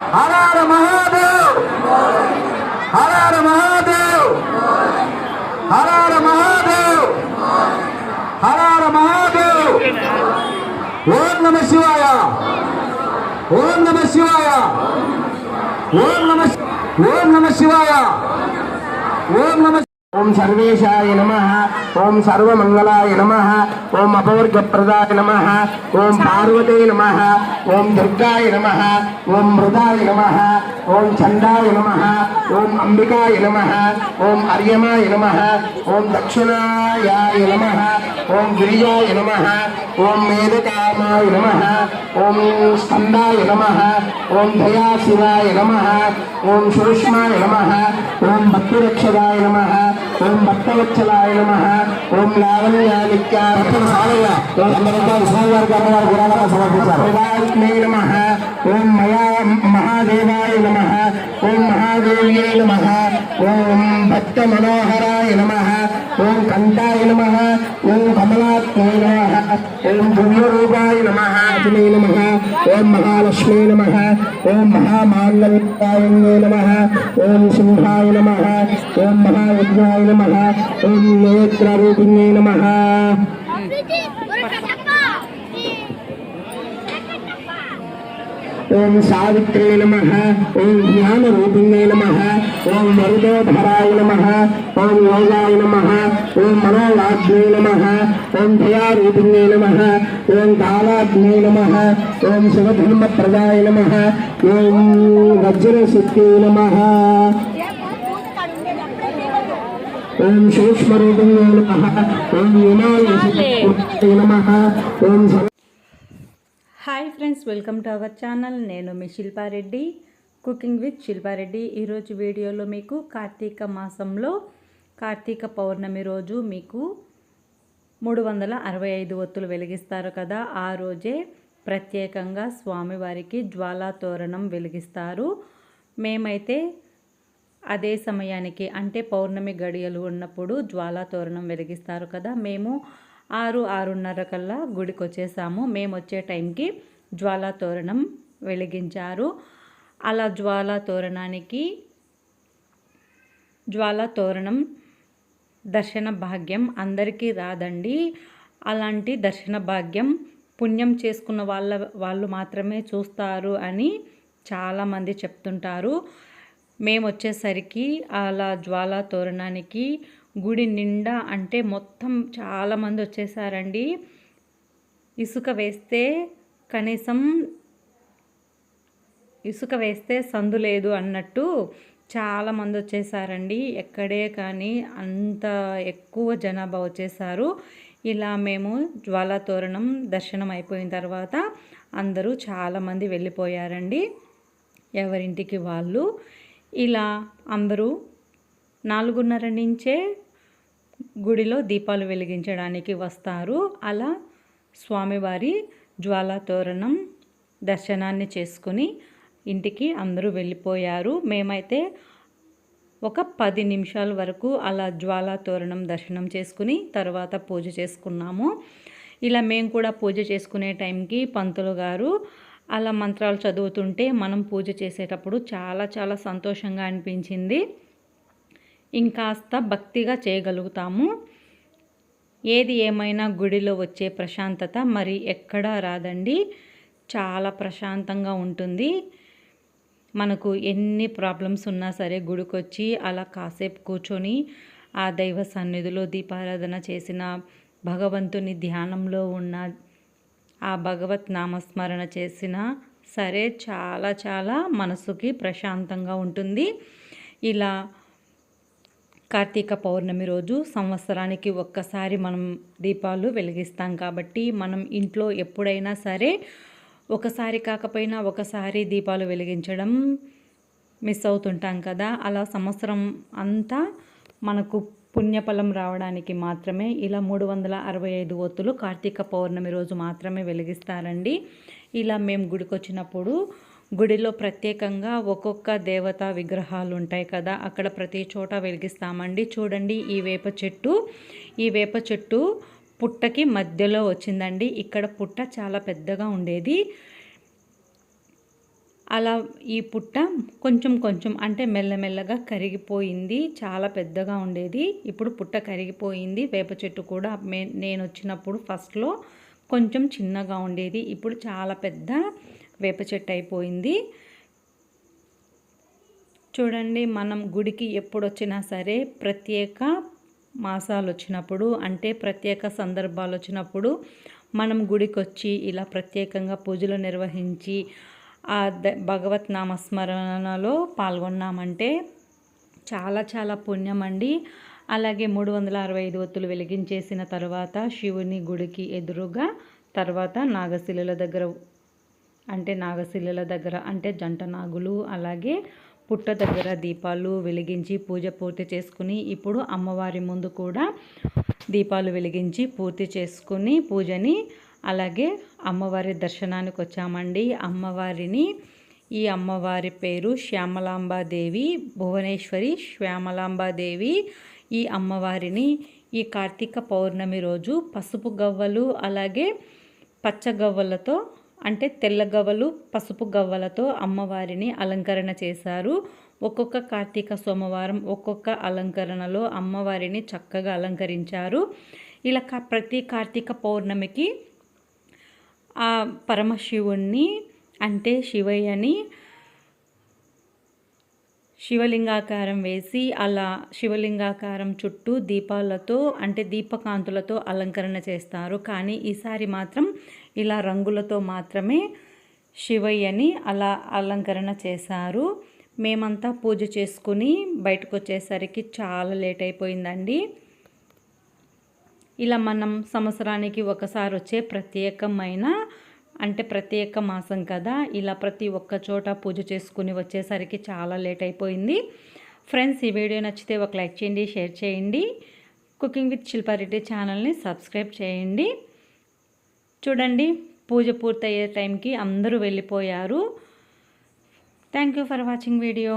హర మహాదేవ్! హర మహాదేవ్! హర మహాదేవ్! హర హర మహాదేవ్! ఓం నమ శివాయ! ఓం నమ శివాయ! ఓం నమ ఓం నమ శివాయ! ఓం నమ ఓం సర్వేశాయ నమ ఓం సర్వమంగళాయ నమ ఓం అపవర్గప్రదాయ నమ ఓం పార్వతే నమ ఓం దుర్గాయ నమ ఓం మృదాయ నమ ఓం చండాయ నమ ఓం అంబికాయ నమ ఓం అర్యమాయ నమ ఓం దక్షిణాయాయ నమ ఓం గిరిజాయ నమ ఓం మేధకామాయ నమ ఓం స్కందాయ నమ ఓం భయా శివాయ నమ ఓం సూక్ష్మాయ నమ ఓం భక్తిరక్షదాయ నమ ఓం భక్తవత్సలాయ నమ ఓం లావణ్యానిత్యాయ సమర్పించారు నమ ఓం మయా మహాదేవాయ నమ ఓం మహాదేవ్యై నమ ఓం భక్త మనోహరాయ నమ ఓం కంఠాయ నమ ఓం కమలాత్మై నమ ఓం దివ్యరూపాయ నమ అజనే నమ ఓం మహాలక్ష్మీ నమ ఓం మహామాంగళ్యాయ నమ ఓం సింహాయ నమ ఓం మహాయజ్ఞాయ నమ ఓం నేత్రరూపిణ్యై నమ ఓం సావిత్రే నమ ఓం జ్ఞానరూపిణ్యై నమ ఓం వరుదోధరాయ నమ ఓం యోగాయ నమ ఓం మనోలాగ్నే నమ. ఓం దయారూపిణ్యై నమ. ఓం కాలాగ్నే నమ. ఓం శివధర్మప్రదాయ నమ. ఓం వజ్రశక్తి నమ. ఓం సూక్ష్మరూపిణే నమ. ఓం విమాయ నమ. ఓం hi friends welcome to our channel. నేను మీ శిల్పారెడ్డి కుకింగ్ విత్ శిల్పారెడ్డి. ఈరోజు వీడియోలో మీకు కార్తీక మాసంలో కార్తీక పౌర్ణమి రోజు మీకు మూడు వందల అరవై ఐదు ఒత్తులు వెలిగిస్తారు కదా. ఆ రోజే ప్రత్యేకంగా స్వామివారికి జ్వాలా తోరణం వెలిగిస్తారు. మేమైతే అదే సమయానికి అంటే పౌర్ణమి గడియలు ఉన్నప్పుడు జ్వాలా తోరణం వెలిగిస్తారు కదా. మేము ఆరు ఆరున్నర కల్లా గుడికి వచ్చేసాము మేము వచ్చే టైంకి జ్వాలా తోరణం వెలిగించారు. అలా జ్వాలా తోరణానికి జ్వాలా తోరణం దర్శన భాగ్యం అందరికీ రాదండి. అలాంటి దర్శన భాగ్యం పుణ్యం చేసుకున్న వాళ్ళ వాళ్ళు మాత్రమే చూస్తారు అని చాలామంది చెప్తుంటారు. మేము వచ్చేసరికి అలా జ్వాలా తోరణానికి గుడి నిండా అంటే మొత్తం చాలామంది వచ్చేసారండి. ఇసుక వేస్తే కనీసం ఇసుక వేస్తే సందు లేదు అన్నట్టు చాలామంది వచ్చేసారండి. ఎక్కడే కానీ అంత ఎక్కువ జనాభా వచ్చేసారు. ఇలా మేము జ్వాలా తోరణం దర్శనం అయిపోయిన తర్వాత అందరూ చాలామంది వెళ్ళిపోయారండి. ఎవరింటికి వాళ్ళు. ఇలా అందరూ నాలుగున్నర నుంచే గుడిలో దీపాలు వెలిగించడానికి వస్తారు. అలా స్వామివారి జ్వాలా తోరణం దర్శనాన్ని చేసుకుని ఇంటికి అందరూ వెళ్ళిపోయారు. మేమైతే ఒక పది నిమిషాల వరకు అలా జ్వాలా తోరణం దర్శనం చేసుకుని తర్వాత పూజ చేసుకున్నాము. ఇలా మేము కూడా పూజ చేసుకునే టైంకి పంతులు గారు అలా మంత్రాలు చదువుతుంటే మనం పూజ చేసేటప్పుడు చాలా చాలా సంతోషంగా అనిపించింది. ఇంకాస్త భక్తిగా చేయగలుగుతాము. ఏది ఏమైనా గుడిలో వచ్చే ప్రశాంతత మరి ఎక్కడా రాదండి. చాలా ప్రశాంతంగా ఉంటుంది. మనకు ఎన్ని ప్రాబ్లమ్స్ ఉన్నా సరే గుడికొచ్చి అలా కాసేపు కూర్చొని ఆ దైవ సన్నిధిలో దీపారాధన చేసిన భగవంతుని ధ్యానంలో ఉన్న ఆ భగవత్ నామస్మరణ చేసిన సరే చాలా చాలా మనసుకి ప్రశాంతంగా ఉంటుంది. ఇలా కార్తీక పౌర్ణమి రోజు సంవత్సరానికి ఒక్కసారి మనం దీపాలు వెలిగిస్తాం కాబట్టి మనం ఇంట్లో ఎప్పుడైనా సరే ఒకసారి కాకపోయినా ఒకసారి దీపాలు వెలిగించడం మిస్ అవుతుంటాం కదా. అలా సంవత్సరం అంతా మనకు పుణ్యఫలం రావడానికి మాత్రమే ఇలా మూడు వందల అరవై ఐదు ఒత్తులు కార్తీక పౌర్ణమి రోజు మాత్రమే వెలిగిస్తారండి. ఇలా మేము గుడికి వచ్చినప్పుడు గుడిలో ప్రత్యేకంగా ఒక్కొక్క దేవత విగ్రహాలు ఉంటాయి కదా. అక్కడ ప్రతి చోట వెలిగిస్తామండి. చూడండి ఈ వేప చెట్టు. ఈ వేప చెట్టు పుట్టకి మధ్యలో వచ్చిందండి. ఇక్కడ పుట్ట చాలా పెద్దగా ఉండేది. అలా ఈ పుట్ట కొంచెం కొంచెం అంటే మెల్లమెల్లగా కరిగిపోయింది. చాలా పెద్దగా ఉండేది. ఇప్పుడు పుట్ట కరిగిపోయింది. వేప చెట్టు కూడా మే నేను వచ్చినప్పుడు ఫస్ట్లో కొంచెం చిన్నగా ఉండేది. ఇప్పుడు చాలా పెద్ద వేప చెట్టు అయిపోయింది. చూడండి మనం గుడికి ఎప్పుడు వచ్చినా సరే ప్రత్యేక మాసాలు వచ్చినప్పుడు అంటే ప్రత్యేక సందర్భాలు వచ్చినప్పుడు మనం గుడికొచ్చి ఇలా ప్రత్యేకంగా పూజలు నిర్వహించి ఆ ద భగవత్ నామస్మరణలో పాల్గొన్నామంటే చాలా చాలా పుణ్యం అండి అలాగే మూడు వందల అరవై ఐదు ఒత్తులు వెలిగించేసిన తర్వాత శివుని గుడికి ఎదురుగా తర్వాత నాగశిలల దగ్గర అంటే నాగశిలల దగ్గర అంటే జంట నాగులు అలాగే పుట్ట దగ్గర దీపాలు వెలిగించి పూజ పూర్తి చేసుకుని ఇప్పుడు అమ్మవారి ముందు కూడా దీపాలు వెలిగించి పూర్తి చేసుకుని పూజని అలాగే అమ్మవారి దర్శనానికి వచ్చామండి. అమ్మవారిని ఈ అమ్మవారి పేరు శ్యామలాంబాదేవి భువనేశ్వరి శ్యామలాంబాదేవి. ఈ అమ్మవారిని ఈ కార్తీక పౌర్ణమి రోజు పసుపు గవ్వలు అలాగే పచ్చ గవ్వలతో అంటే తెల్ల గవ్వలు పసుపు గవ్వలతో అమ్మవారిని అలంకరణ చేశారు. ఒక్కొక్క కార్తీక సోమవారం ఒక్కొక్క అలంకరణలో అమ్మవారిని చక్కగా అలంకరించారు. ఇలా ప్రతి కార్తీక పౌర్ణమికి ఆ పరమశివుణ్ణి అంటే శివయ్యని శివలింగాకారం వేసి అలా శివలింగాకారం చుట్టూ దీపాలతో అంటే దీపకాంతులతో అలంకరణ చేస్తారు. కానీ ఈసారి మాత్రం ఇలా రంగులతో మాత్రమే శివయ్యని అలా అలంకరణ చేశారు. మేమంతా పూజ చేసుకుని బయటకు వచ్చేసరికి చాలా లేట్ అయిపోయిందండి ఇలా మనం సంవత్సరానికి ఒకసారి వచ్చే ప్రత్యేకమైన అంటే ప్రత్యేక మాసం కదా ఇలా ప్రతి ఒక్క చోట పూజ చేసుకుని వచ్చేసరికి చాలా లేట్ అయిపోయింది. ఫ్రెండ్స్ ఈ వీడియో నచ్చితే ఒక లైక్ చేయండి షేర్ చేయండి. కుకింగ్ విత్ శిల్పారెడ్డి ఛానల్ని సబ్స్క్రైబ్ చేయండి. చూడండి పూజ పూర్తయ్యే టైంకి అందరూ వెళ్ళిపోయారు. Thank you for watching video